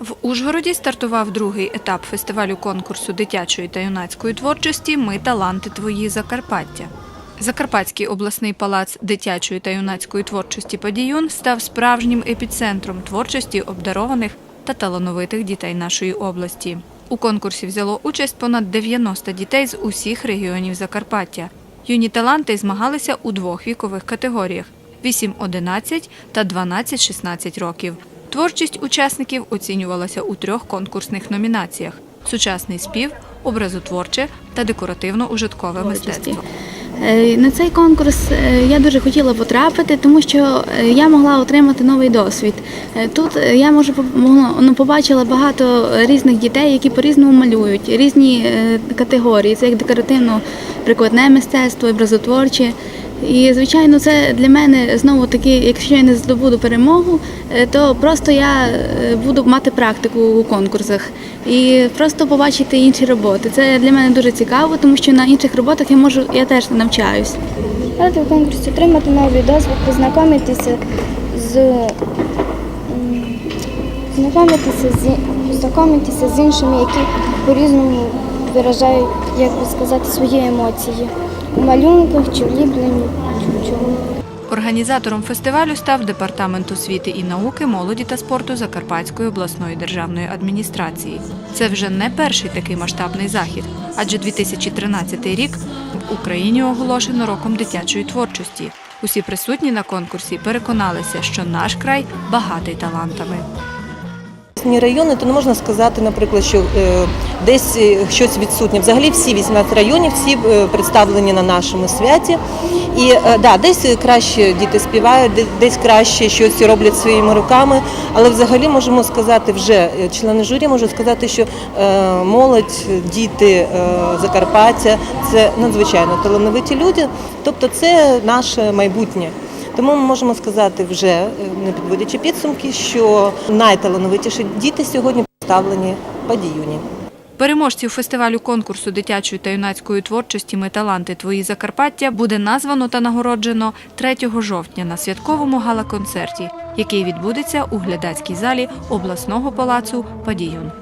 В Ужгороді стартував другий етап фестивалю конкурсу дитячої та юнацької творчості Ми таланти твої Закарпаття. Закарпатський обласний палац дитячої та юнацької творчості Падіюн став справжнім епіцентром творчості обдарованих та талановитих дітей нашої області. У конкурсі взяло участь понад 90 дітей з усіх регіонів Закарпаття. Юні таланти змагалися у двох вікових категоріях 8-11 та 12-16 років. Творчість учасників оцінювалася у трьох конкурсних номінаціях: сучасний спів, образотворче та декоративно-ужиткове мистецтво. Е, На цей конкурс е, я дуже хотіла потрапити, тому що е, я могла отримати новий досвід. Тут я можу ну, побачила багато різних дітей, які по-різному малюють, різні категорії. Це як декоративно-прикладне мистецтво, образотворче. І, звичайно, це для мене знову таки, якщо я не здобуду перемогу, е, то просто я е, буду мати практику у конкурсах і просто побачити інші роботи. Це для мене дуже цікаво, тому що на інших роботах я можу, я теж навчаюсь. Ради в конкурсі отримати новий досвід, познайомитися з знайомитися з познайомитися з іншими, які по-різному виражають, як би сказати, свої емоції у малюнках чи вліпленні, в чому. Організатором фестивалю став департамент освіти і науки, молоді та спорту Закарпатської обласної державної адміністрації. Це вже не перший такий масштабний захід, адже 2013 рік в Україні оголошено роком дитячої творчості. Усі присутні на конкурсі переконалися, що наш край багатий талантами. Різні райони, то не можна сказати, наприклад, що е, десь е, щось відсутнє. Взагалі всі 18 районів, всі е, представлені на нашому святі. І да, десь краще діти співають, десь краще щось роблять своїми руками. Але взагалі можемо сказати, вже члени журі можуть сказати, що молодь, діти Закарпаття це надзвичайно талановиті люди. Тобто це наше майбутнє. Тому ми можемо сказати вже, е, не підводячи підсумки, що найталановитіші діти сьогодні представлені по діюні. Переможців фестивалю конкурсу дитячої та юнацької творчості Ми таланти твої Закарпаття буде названо та нагороджено 3 жовтня на святковому гала-концерті, який відбудеться у глядацькій залі обласного палацу Падіюн.